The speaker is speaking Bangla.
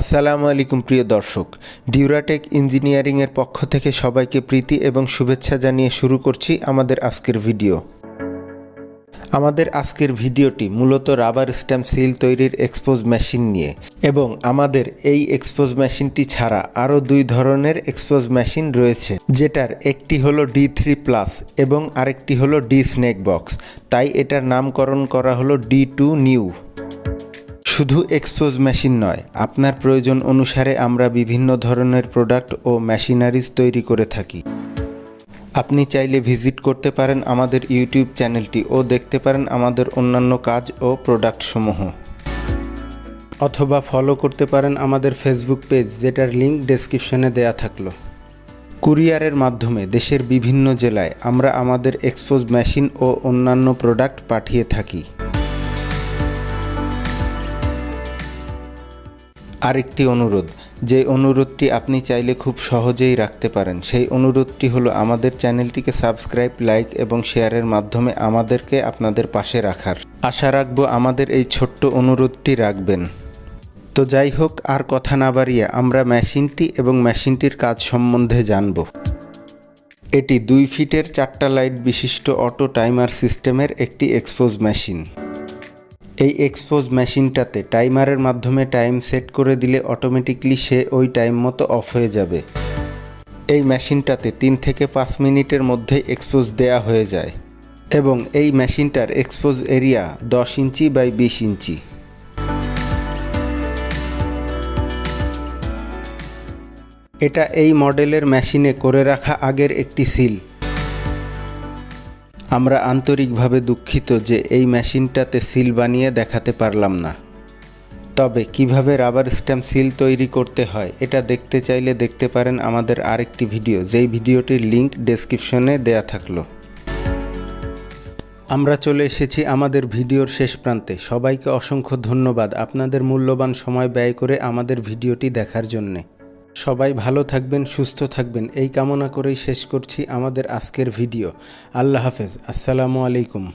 আসসালামু আলাইকুম, প্রিয় দর্শক। ডিউরাটেক ইঞ্জিনিয়ারিংয়ের পক্ষ থেকে সবাইকে প্রীতি এবং শুভেচ্ছা জানিয়ে শুরু করছি আমাদের আজকের ভিডিও। আমাদের আজকের ভিডিওটি মূলত রাবার স্ট্যাম্প সিল তৈরির এক্সপোজ মেশিন নিয়ে এবং আমাদের এই এক্সপোজ মেশিনটি ছাড়া আরও দুই ধরনের এক্সপোজ মেশিন রয়েছে, যেটার একটি হলো ডি থ্রি প্লাস এবং আরেকটি হলো ডি স্নেক বক্স। তাই এটার নামকরণ করা হলো ডি টু নিউ। শুধু এক্সপোজ মেশিন নয়, আপনার প্রয়োজন অনুসারে আমরা বিভিন্ন ধরনের প্রোডাক্ট ও মেশিনারিজ তৈরি করে থাকি। আপনি চাইলে ভিজিট করতে পারেন আমাদের ইউটিউব চ্যানেলটি ও দেখতে পারেন আমাদের অন্যান্য কাজ ও প্রোডাক্টসমূহ অথবা ফলো করতে পারেন আমাদের ফেসবুক পেজ যেটার লিঙ্ক ডেসক্রিপশনে দেয়া থাকল। কুরিয়ারের মাধ্যমে দেশের বিভিন্ন জেলায় আমরা আমাদের এক্সপোজ মেশিন ও অন্যান্য প্রোডাক্ট পাঠিয়ে থাকি। আরেকটি অনুরোধ, যে অনুরোধটি আপনি চাইলে খুব সহজেই রাখতে পারেন। সেই অনুরোধটি হলো আমাদের চ্যানেলটিকে সাবস্ক্রাইব, লাইক এবং শেয়ারের মাধ্যমে আমাদেরকে আপনাদের পাশে রাখার। আশা রাখব আমাদের এই ছোট্ট অনুরোধটি রাখবেন। তো যাই হোক, আর কথা না বাড়িয়ে আমরা মেশিনটি এবং মেশিনটির কাজ সম্বন্ধে জানব। এটি দুই ফিটের চারটা লাইট বিশিষ্ট অটো টাইমার সিস্টেমের একটি এক্সপোজ মেশিন। এই এক্সপোজ মেশিনটাতে টাইমারের মাধ্যমে টাইম সেট করে দিলে অটোমেটিকলি সে ওই টাইম মতো অফ হয়ে যাবে। এই মেশিনটাতে তিন থেকে পাঁচ মিনিটের মধ্যে এক্সপোজ দেয়া হয়ে যায় এবং এই মেশিনটার এক্সপোজ এরিয়া দশ ইঞ্চি বাই বিশ ইঞ্চি। এটা এই মডেলের মেশিনে করে রাখা আগের একটি সিল আমরা আন্তরিকভাবে দুঃখিত যে এই মেশিনটাতে সিল বানিয়ে দেখাতে পারলাম না। তবে কীভাবে রাবার স্ট্যাম্প সিল তৈরি করতে হয়, এটা দেখতে চাইলে দেখতে পারেন আমাদের আরেকটি ভিডিও। যেই ভিডিওটির লিংক ডেসক্রিপশনে দেয়া থাকল। আমরা চলে এসেছি আমাদের ভিডিওর শেষ প্রান্তে। সবাইকে অসংখ্য ধন্যবাদ আপনাদের মূল্যবান সময় ব্যয় করে আমাদের ভিডিওটি দেখার জন্যে। সবাই ভালো থাকবেন, সুস্থ থাকবেন। এই কামনা করেই শেষ করছি আমাদের আজকের ভিডিও। আল্লাহ হাফেজ। আসসালামু আলাইকুম।